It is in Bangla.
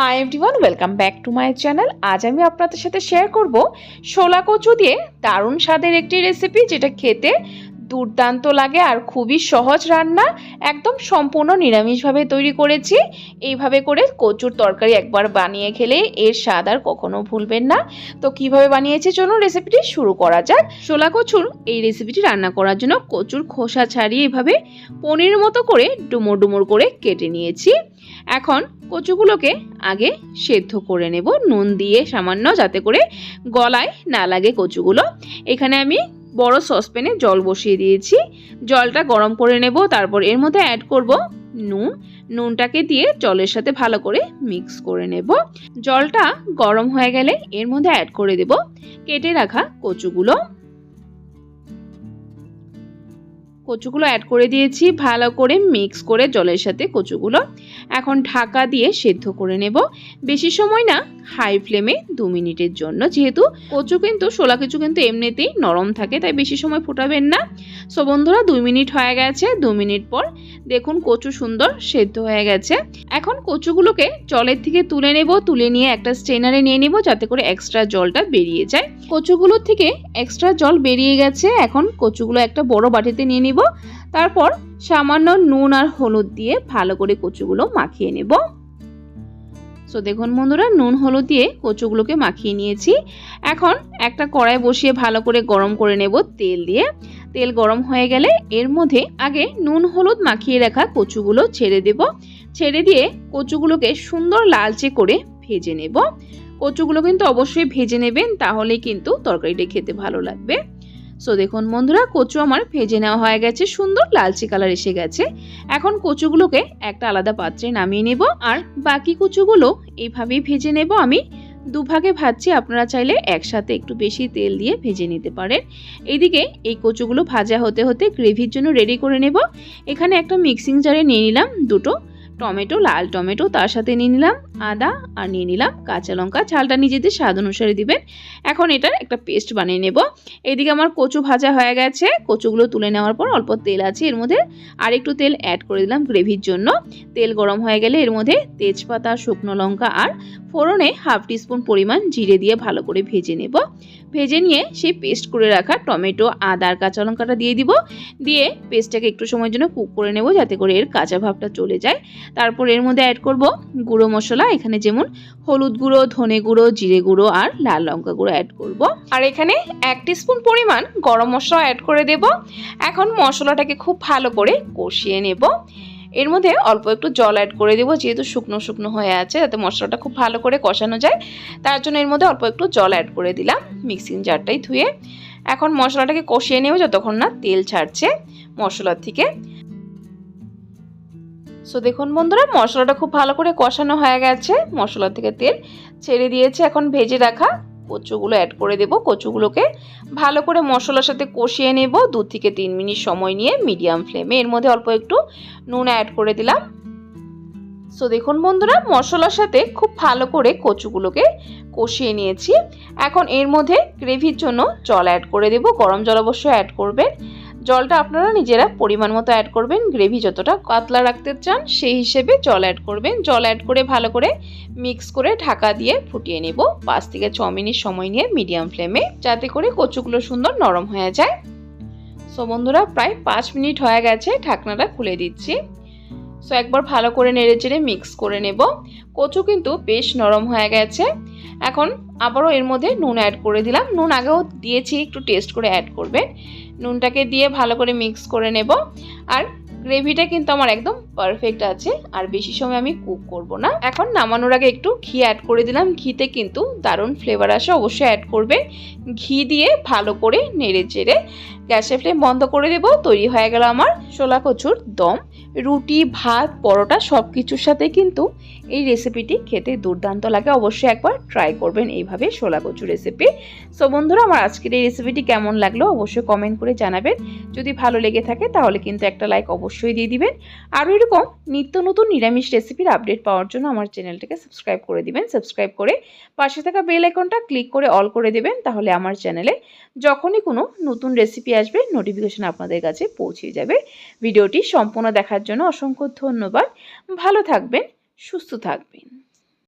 Hi everyone welcome back to my channel আজ আমি আপনাদের সাথে শেয়ার করব শোলা কচু দিয়ে দারুণ স্বাদের একটি রেসিপি যেটা খেতে দুর্দান্ত লাগে আর খুবই সহজ রান্না, একদম সম্পূর্ণ নিরামিষভাবে তৈরি করেছি। এইভাবে করে কচুর তরকারি একবার বানিয়ে খেলে এর স্বাদ আর কখনো ভুলবেন না। তো কীভাবে বানিয়েছি চলুন রেসিপিটি শুরু করা যাক। শোলা কচুর এই রেসিপিটি রান্না করার জন্য কচুর খোসা ছাড়িয়ে এভাবে পনির মতো করে ডুমুর ডুমুর করে কেটে নিয়েছি। এখন কচুগুলোকে আগে সেদ্ধ করে নেব, নুন দিয়ে সামান্য যাতে করে গলায় না লাগে কচুগুলো। এখানে আমি বড় সসপ্যানে জল বসিয়ে দিয়েছি। জলটা গরম করে নেব, তারপর এর মধ্যে অ্যাড করব নুন। নুনটাকে দিয়ে জলের সাথে ভালো করে মিক্স করে নেব। জলটা গরম হয়ে গেলে এর মধ্যে অ্যাড করে দেব। কেটে রাখা কচুগুলো। কচুগুলো অ্যাড করে দিয়েছি, ভালো করে মিক্স করে জলের সাথে কচুগুলো এখন ঢাকা দিয়ে সেদ্ধ করে নেব। বেশি সময় না হাই ফ্লেমে দু মিনিটের জন্য। যেহেতু কচু কিন্তু শোলা কিছু কিন্তু এমনিতেই নরম থাকে, তাই বেশি সময় ফোটাবেন না। সো বন্ধুরা দুই মিনিট হয়ে গেছে, দু মিনিট পর দেখুন কচু সুন্দর সেদ্ধ হয়ে গেছে। এখন কচুগুলোকে জলের থেকে তুলে নেব, তুলে নিয়ে একটা স্ট্রেনারে নিয়ে নেব যাতে করে এক্সট্রা জলটা বেরিয়ে যায়। কচুগুলোর থেকে এক্সট্রা জল বেরিয়ে গেছে, এখন কচুগুলো একটা বড় বাটিতে নিয়ে নেব। তারপর সামান্য নুন আর হলুদ দিয়ে ভালো করে কচুগুলো মাখিয়ে নেব। সো দেখুন বন্ধুরা, নুন হলুদ দিয়ে কচুগুলোকে মাখিয়ে নিয়েছি। এখন একটা কড়াই বসিয়ে ভালো করে গরম করে নেব তেল দিয়ে। তেল গরম হয়ে গেলে এর মধ্যে আগে নুন, হলুদ মাখিয়ে রাখা কচুগুলো ছেড়ে দেব। ছেড়ে দিয়ে কচুগুলোকে সুন্দর লালচে করে ভেজে নেব। কচুগুলো কিন্তু অবশ্যই ভেজে নেবেন, তাহলে কিন্তু তরকারিটা খেতে ভালো লাগবে। সো দেখুন বন্ধুরা, কচু আমার ভেজে নেওয়া হয়ে গেছে, সুন্দর লালচে কালার এসে গেছে। এখন কচুগুলোকে একটা আলাদা পাত্রে নামিয়ে নেব, আর বাকি কচুগুলো এইভাবেই ভেজে নেব আমি। দুভাগে ভাজছি, আপনারা চাইলে একসাথে একটু বেশি তেল দিয়ে ভেজে নিতে পারেন। এদিকে এই কচুগুলো ভাজা হতে হতে গ্রেভির জন্য রেডি করে নেব। এখানে একটা মিক্সিং জারে নিয়ে নিলাম দুটো টমেটো, লাল টমেটো তার সাথে নিয়ে নিলাম। আদা আর নিয়ে নিলাম কাঁচা লঙ্কা। ঝালটা নিজেদের স্বাদ অনুসারে দিবেন। এখন এটার একটা পেস্ট বানিয়ে নেব। এদিকে আমার কচু ভাজা হয়ে গেছে। কচুগুলো তুলে নেওয়ার পর অল্প তেল আছে। এর মধ্যে আর একটু তেল অ্যাড করে দিলাম গ্রেভির জন্য। তেল গরম হয়ে গেলে এর মধ্যে তেজপাতা, শুকনো লঙ্কা আর ফোড়নে হাফ টিস্পুন পরিমাণ জিরে দিয়ে ভালো করে ভেজে নেব। ভেজে নিয়ে সেই পেস্ট করে রাখা টমেটো, আদা আর কাঁচা লঙ্কাটা দিয়ে দিব। দিয়ে পেস্টটাকে একটু সময়ের জন্য কুক করে নেব যাতে করে এর কাঁচা ভাবটা চলে যায়। তারপর এর মধ্যে অ্যাড করব গুঁড়ো মশলা এখানে যেমন হলুদ গুঁড়ো, ধনে গুঁড়ো, জিরে গুঁড়ো আর লাল লঙ্কা গুঁড়ো অ্যাড করব। আর এখানে এক স্পুন পরিমাণ গরম মশলা অ্যাড করে দেব। এখন মশলাটাকে খুব ভালো করে কষিয়ে নেব। এর মধ্যে অল্প একটু জল অ্যাড করে দেবো, যেহেতু শুকনো শুকনো হয়ে আছে, যাতে মশলাটা খুব ভালো করে কষানো যায়। তার জন্য এর মধ্যে অল্প একটু জল অ্যাড করে দিলাম মিক্সিং জারটাই ধুয়ে। এখন মশলাটাকে কষিয়ে নেব যতক্ষণ না তেল ছাড়ছে মশলার থেকে। সো দেখুন বন্ধুরা, মশলাটা খুব ভালো করে কষানো হয়ে গেছে। মশলা থেকে তেল ছেড়ে দিয়েছে। এখন ভেজে রাখা কচুগুলো অ্যাড করে দেব। কচুগুলোকে ভালো করে মশলার সাথে কষিয়ে নেব দু থেকে তিন মিনিট সময় নিয়ে মিডিয়াম ফ্লেমে এর মধ্যে অল্প একটু নুন অ্যাড করে দিলাম। সো দেখুন বন্ধুরা, মশলার সাথে খুব ভালো করে কচুগুলোকে কষিয়ে নিয়েছি। এখন এর মধ্যে গ্রেভির জন্য জল অ্যাড করে দেব। গরম জল অবশ্যই অ্যাড করবেন। জলটা আপনারা নিজেরা পরিমাণ মতো অ্যাড করবেন গ্রেভি যতটা পাতলা রাখতে চান সেই হিসেবে জল অ্যাড করবেন। জল অ্যাড করে ভালো করে মিক্স করে ঢাকা দিয়ে ফুটিয়ে নেব। পাঁচ থেকে ছ মিনিট সময় নিয়ে মিডিয়াম ফ্লেমে যাতে করে কচুগুলো সুন্দর নরম হয়ে যায়। সো বন্ধুরা, প্রায় পাঁচ মিনিট হয়ে গেছে, ঢাকনাটা খুলে দিচ্ছি। সো একবার ভালো করে নেড়ে চেড়ে মিক্স করে নেব। কচু কিন্তু বেশ নরম হয়ে গেছে। এখন আবারও এর মধ্যে নুন অ্যাড করে দিলাম। নুন আগেও দিয়েছি, একটু টেস্ট করে অ্যাড করবেন। নুনটাকে দিয়ে ভালো করে মিক্স করে নেব। আর গ্রেভিটা কিন্তু আমার একদম পারফেক্ট আছে। আর বেশি সময় আমি কুক করব না। এখন নামানোর আগে একটু ঘি অ্যাড করে দিলাম। ঘিতে কিন্তু দারুণ ফ্লেভার আসে, অবশ্যই অ্যাড করবে ঘি দিয়ে ভালো করে নেড়ে চেড়ে গ্যাসের ফ্লেম বন্ধ করে দেব। তৈরি হয়ে গেল আমার শোলা কচুর দম। রুটি, ভাত, পরোটা সব কিছুর সাথে কিন্তু এই রেসিপিটি খেতে দুর্দান্ত লাগে। অবশ্যই একবার ট্রাই করবেন এইভাবে শোলা কচু রেসিপি সো বন্ধুরা, আমার আজকের এই রেসিপিটি কেমন লাগল অবশ্যই কমেন্ট করে জানাবেন। যদি ভালো লেগে থাকে তাহলে কিন্তু একটা লাইক অবশ্যই দিয়ে দিবেন। আরও এরকম নিত্য নতুন নিরামিষ রেসিপির আপডেট পাওয়ার জন্য আমার চ্যানেলটাকে সাবস্ক্রাইব করে দিবেন। সাবস্ক্রাইব করে পাশে থাকা বেল আইকনটা ক্লিক করে অল করে দেবেন। তাহলে আমার চ্যানেলে যখনই কোনো নতুন রেসিপি আসবে নোটিফিকেশন আপনাদের কাছে পৌঁছে যাবে। ভিডিওটি সম্পূর্ণ দেখার জন্য অসংখ্য ধন্যবাদ। ভালো থাকবেন সুস্থ থাকবেন।